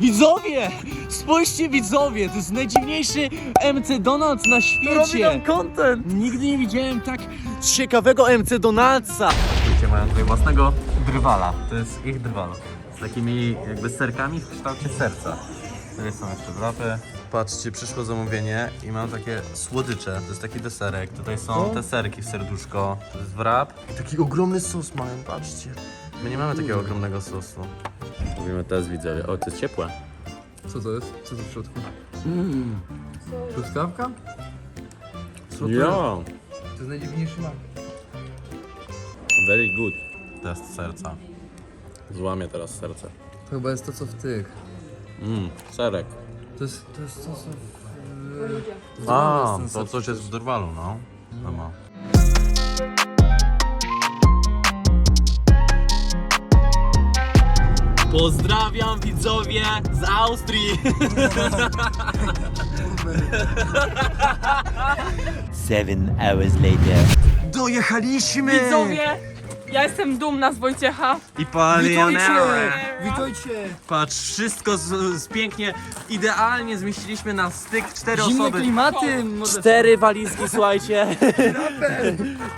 Widzowie! Spójrzcie widzowie, to jest najdziwniejszy MC Donald na świecie! content! Nigdy nie widziałem tak ciekawego MC Donaldsa! Wiecie, mają tutaj własnego drwala. To jest ich drwal. Z takimi jakby serkami w kształcie serca. Tutaj są jeszcze wrapy. Patrzcie, przyszło zamówienie i mam takie słodycze. To jest taki deserek. Tutaj są te serki w serduszko. To jest wrap. I taki ogromny sos mają, patrzcie. My nie mamy takiego ogromnego sosu. Mówimy test widzowie. O, to jest ciepłe. Co to jest? Co to w środku? Truskawka? Co to Ja. jest? To jest najdziwniejszy mak. Very good. Test serca. Złamię teraz serce. To chyba jest to co w tych. Mmm, serek. To jest to, jest to co w... A, to coś jest w drwalu, no. Pozdrawiam widzowie z Austrii! Seven hours later. Dojechaliśmy! Widzowie, ja jestem dumna z Wojciecha. I palionera! Witajcie! Patrz, wszystko z, z pięknie, idealnie zmieściliśmy na styk cztery Zimne osoby. klimaty! Może... Cztery walizki, słuchajcie.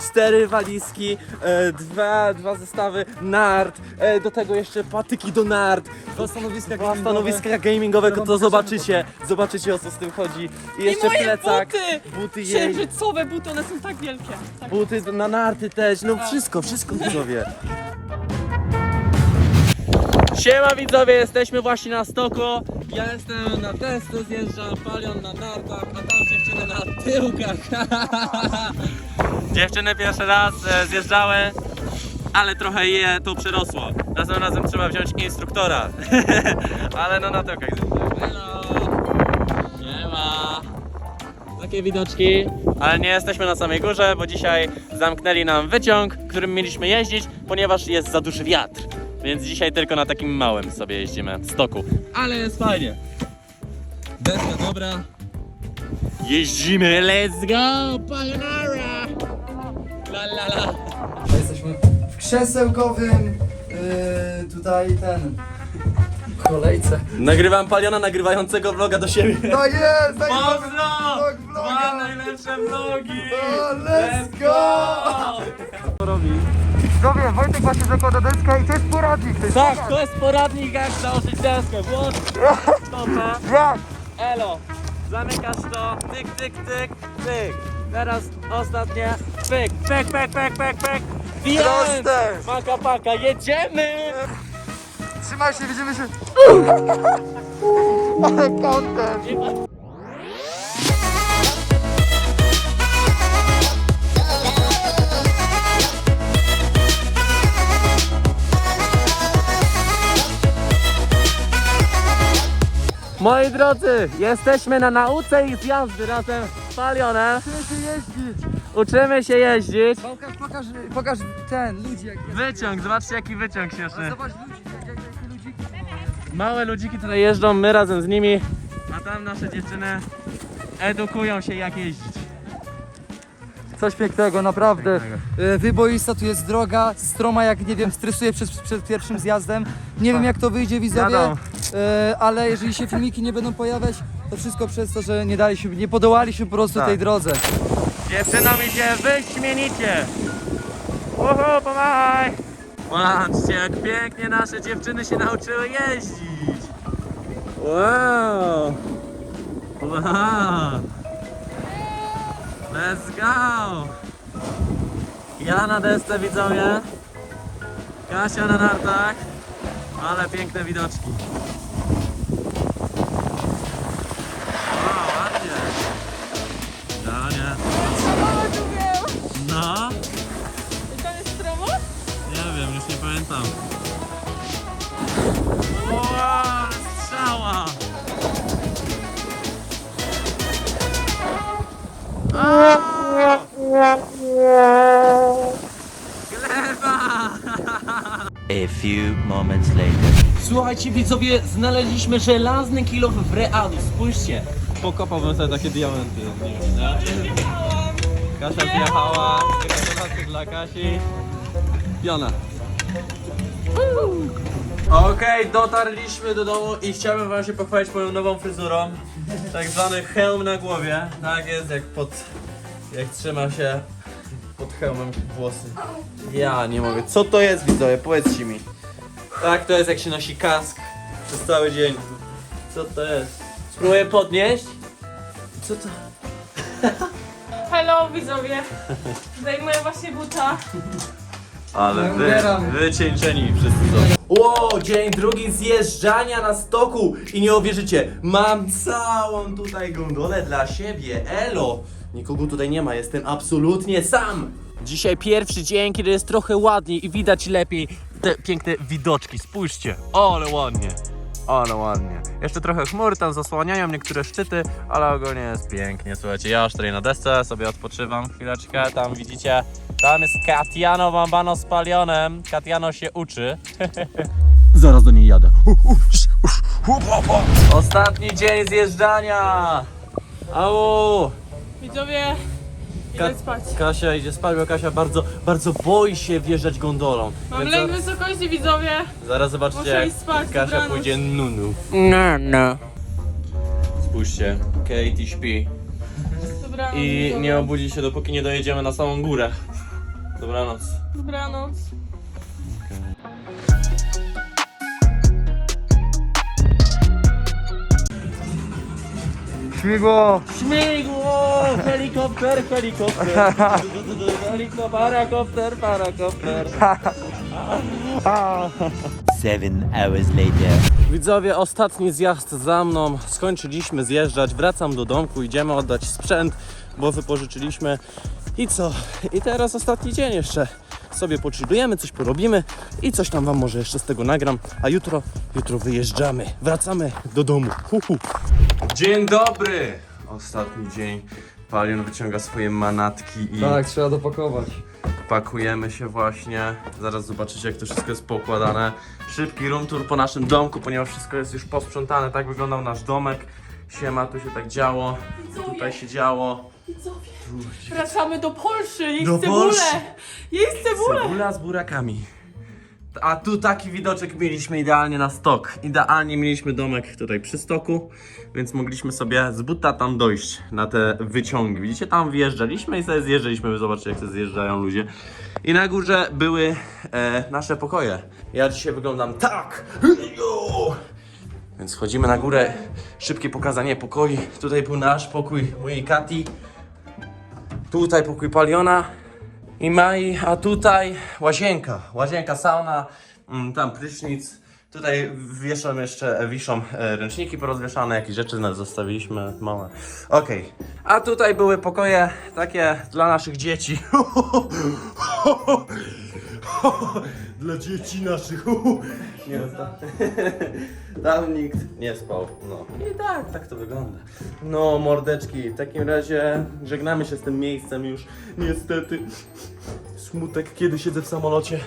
Cztery walizki, e, dwa, dwa zestawy nart, e, do tego jeszcze patyki do nart, Dwa stanowiska dwa stanowiska gamingowego, to zobaczycie, zobaczycie o co z tym chodzi. I I jeszcze moje plecak, buty! buty jej, Księżycowe buty, one są tak wielkie. Tak. buty na narty też, no wszystko, wszystko widzowie. Siema widzowie, jesteśmy właśnie na stoku. Ja jestem na testu, zjeżdżam palion na nartach, a tam dziewczyny na tyłkach. dziewczyny pierwszy raz e, zjeżdżały, ale trochę je to przerosło. Następnym razem trzeba wziąć instruktora. ale no na tyłkach zjeżdżają. Hello! Siema! Takie widoczki, ale nie jesteśmy na samej górze, bo dzisiaj zamknęli nam wyciąg, którym mieliśmy jeździć, ponieważ jest za duży wiatr. Więc dzisiaj tylko na takim małym sobie jeździmy, stoku. Ale jest fajnie. Deska dobra. Jeździmy, let's go, Pionara! La la la. Jesteśmy w krzesełkowym yy, tutaj ten kolejce. Nagrywam paliona nagrywającego vloga do siebie. No jest! Pozdro! vlog Dwa najlepsze vlogi! O, let's go! Co robi? Widzowie, Wojtek właśnie zakłada deskę i to jest poradnik. To jest Tak, to jest poradnik jak założyć deskę. Włącz stopę. Jak? Elo, zamykasz to, tyk, tyk, tyk, tyk. Teraz ostatnie, pyk, pyk, pyk, pyk, pyk, pyk. End. Proste! Paka, paka, jedziemy! Trzymaj się, widzimy się. Ale content! Moi drodzy, jesteśmy na nauce i zjazdy razem z Palionem. Chcemy się jeździć. Uczymy się jeździć. Pokaż, pokaż, pokaż ten, ludzi jak Wyciąg, zobaczcie jaki wyciąg śmieszny. Zobacz ludzi, jak, jak, jakie ludziki. Małe ludziki tutaj jeżdżą, my razem z nimi, a tam nasze dziewczyny edukują się jak jeździć. Coś pięknego, naprawdę. Pięknego. E, Wyboista, tu jest droga, stroma jak, nie wiem, stresuje przed, przed pierwszym zjazdem. Nie wiem jak to wyjdzie widzowie, e, ale jeżeli się filmiki nie będą pojawiać, to wszystko przez to, że nie daliśmy, nie podołaliśmy po prostu Tak. tej drodze. Dziewczynom idzie wyśmienicie. Uhu, pomachaj. Patrzcie, jak pięknie nasze dziewczyny się nauczyły jeździć. Wow. Wow. Let's go. Ja na desce widzowie. Kasia na nartach. Ale piękne widoczki. Wow, ładnie. Dania. No, I to jest stromo? nie wiem, już nie pamiętam. A few moments later. Słuchajcie widzowie, znaleźliśmy żelazny kilof w realu, spójrzcie. Pokopałbym sobie takie diamenty. Nie wiem, nie? Kasia zjechała, gratulacje dla Kasi. Piona. Okej, dotarliśmy do domu i chciałbym wam się pochwalić moją nową fryzurą. Tak zwany hełm na głowie. Tak jest, jak pod... jak trzyma się pod hełmem włosy. Ja nie mogę. Co to jest widzowie? Powiedzcie mi. Tak, to jest jak się nosi kask przez cały dzień. Co to jest? Spróbuję podnieść. Co to? Hello widzowie. Zdejmuję właśnie buta. Ale wy, wycieńczeni wszyscy są. Ło, dzień drugi zjeżdżania na stoku i nie uwierzycie, mam całą tutaj gondolę dla siebie, elo. Nikogo tutaj nie ma, jestem absolutnie sam. Dzisiaj pierwszy dzień, kiedy jest trochę ładniej i widać lepiej te piękne widoczki, spójrzcie, ale ładnie. Ale ładnie. Jeszcze trochę chmur tam zasłaniają niektóre szczyty, ale ogólnie jest pięknie. Słuchajcie, ja już tutaj na desce sobie odpoczywam chwileczkę. Tam widzicie, tam jest Katiano Bambano z palionem. Katiano się uczy. Zaraz do niej jadę. Ostatni dzień zjeżdżania. Au! Widzowie, Ka- spać. Kasia idzie spać, bo Kasia bardzo, bardzo boi się wjeżdżać gondolą. Mam Więc lęk za- wysokości widzowie. Zaraz zobaczycie, Muszę jak iść spać, Kasia dobranoc. pójdzie nunu. No, no. Spójrzcie, Katie śpi Dobranoc. i widzowie. nie obudzi się, dopóki nie dojedziemy na samą górę. Dobranoc. Dobranoc. Śmigło! Śmigło! Helikopter, helikopter! Helikopter, parakopter, parakopter. Seven hours later. Widzowie, ostatni zjazd za mną. Skończyliśmy zjeżdżać, wracam do domku, idziemy oddać sprzęt, bo wypożyczyliśmy. I co? I teraz ostatni dzień jeszcze. Sobie pochillujemy, coś porobimy i coś tam wam może jeszcze z tego nagram. A jutro, jutro wyjeżdżamy, wracamy do domu. Hu, hu. Dzień dobry! Ostatni dzień. Palion wyciąga swoje manatki i Tak, trzeba dopakować. pakujemy się właśnie. Zaraz zobaczycie, jak to wszystko jest poukładane. Szybki room tour po naszym domku, ponieważ wszystko jest już posprzątane. Tak wyglądał nasz domek. Siema, tu się tak działo. Tutaj się działo. Widzowie. Wracamy do Polszy. Jeść Do cebulę. Polszy. Jeść cebulę. Cebula z burakami. A tu taki widoczek mieliśmy idealnie na stok. Idealnie mieliśmy domek tutaj przy stoku, więc mogliśmy sobie z buta tam dojść na te wyciągi. Widzicie, tam wjeżdżaliśmy i sobie zjeżdżaliśmy, zobaczcie jak to zjeżdżają ludzie. I na górze były e, nasze pokoje. Ja dzisiaj wyglądam tak. Więc chodzimy na górę. Szybkie pokazanie pokoi. Tutaj był nasz pokój mojej Kati. Tutaj pokój Paliona i Mai, a tutaj łazienka. Łazienka, sauna, mm, tam prysznic. Tutaj wieszam jeszcze, wiszą e, ręczniki porozwieszane, jakieś rzeczy nas zostawiliśmy małe. Okej, a tutaj były pokoje takie dla naszych dzieci. Dla dzieci naszych. Nie, tam, tam nikt nie spał. No i tak, tak to wygląda. No, mordeczki, w takim razie żegnamy się z tym miejscem już. Niestety, smutek, kiedy siedzę w samolocie.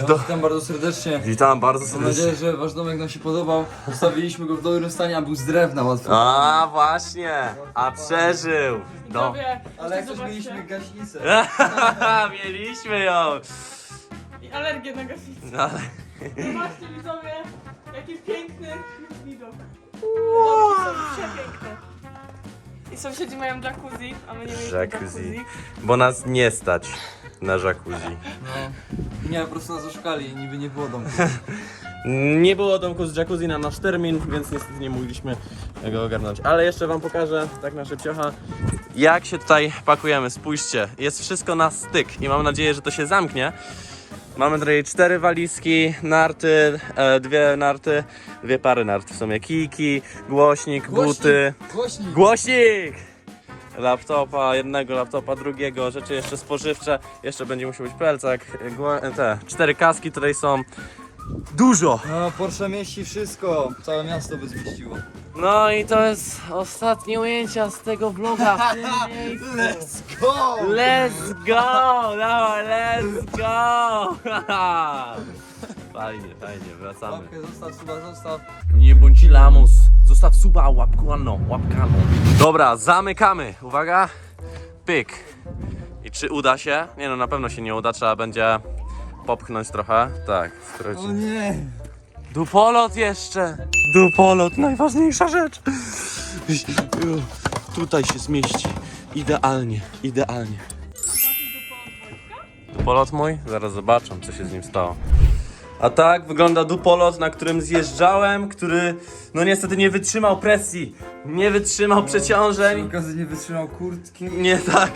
Do... Witam bardzo serdecznie. Witam bardzo Mam serdecznie. nadzieję, że wasz domek nam się podobał. Zostawiliśmy go w dobrym stanie, a był z drewna łatwo. A właśnie, a przeżył. No. Widzowie, Ale jak coś zobaczcie. mieliśmy gaśnicę. Mieliśmy ją. I alergię na gaśnicę. No, ale... Zobaczcie widzowie, jaki piękny widok. Domki są przepiękne. I sąsiedzi mają jacuzzi, a my nie mieliśmy Jacuzzi. jacuzzi. Bo nas nie stać na jacuzzi. No. Nie, po prostu nas oszukali i niby nie było domu. Nie było domku z jacuzzi na nasz termin, więc niestety nie mogliśmy go ogarnąć. Ale jeszcze wam pokażę, tak na szybciocha, jak się tutaj pakujemy. Spójrzcie, jest wszystko na styk i mam nadzieję, że to się zamknie. Mamy tutaj cztery walizki, narty, e, dwie narty, dwie pary nart w sumie, kijki, głośnik, buty. Głośnik! Głośnik! Laptopa, jednego laptopa, drugiego, rzeczy jeszcze spożywcze, jeszcze będzie musiał być plecak, gło- te cztery kaski tutaj są. Dużo! No, Porsche mieści wszystko. Całe miasto by zmieściło. No i to jest ostatnie ujęcia z tego vloga w tym miejscu. Let's go! Let's go! Dawaj, let's go! Fajnie, fajnie, wracamy. Łapkę zostaw, suba zostaw. Nie bądź lamus. Zostaw suba, łapkano, łapkano. Dobra, zamykamy. Uwaga. Pyk. I czy uda się? Nie no, na pewno się nie uda. Trzeba będzie popchnąć trochę. Tak, O skróci. nie! Dupolot jeszcze! Dupolot, najważniejsza rzecz! Tutaj się zmieści. Idealnie, idealnie. Dupolot mój? Zaraz zobaczę, co się z nim stało. A tak wygląda dupolot, na którym zjeżdżałem, który no niestety nie wytrzymał presji, nie wytrzymał przeciążeń. Okazy nie wytrzymał kurtki. Nie tak.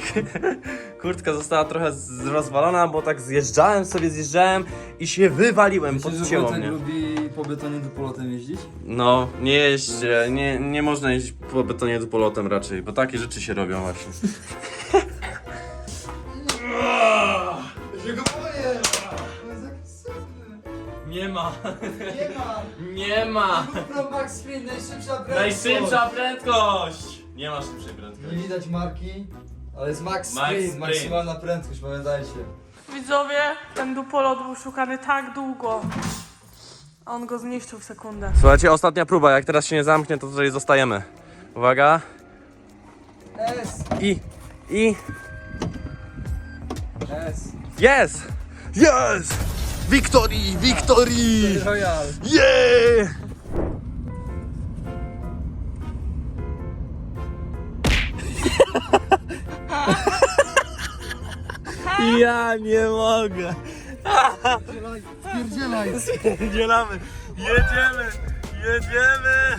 Kurtka została trochę z- rozwalona, bo tak zjeżdżałem sobie, zjeżdżałem i się wywaliłem, Myślisz, że podcięło Wojtek mnie. lubi po betonie dupolotem jeździć? No, nie jeźdźcie, nie, nie można jeździć po betonie dupolotem raczej, bo takie rzeczy się robią właśnie. ma, Nie ma! nie ma! Pro Max Sprint, najszybsza prędkość! Najszybsza prędkość! Nie ma szybszej Nie prędkości. widać marki, ale jest Max Max Sprint. maksymalna prędkość, pamiętajcie. Widzowie, ten dupolot był szukany tak długo. A on go zniszczył w sekundę. Słuchajcie, ostatnia próba, jak teraz się nie zamknie, to tutaj zostajemy. Uwaga. S! I, i, S! jest! Jest! Victory, victory! Royal! Yeah! Ja nie mogę. Spierdzielaj! Spierdzielamy. Jedziemy. Jedziemy.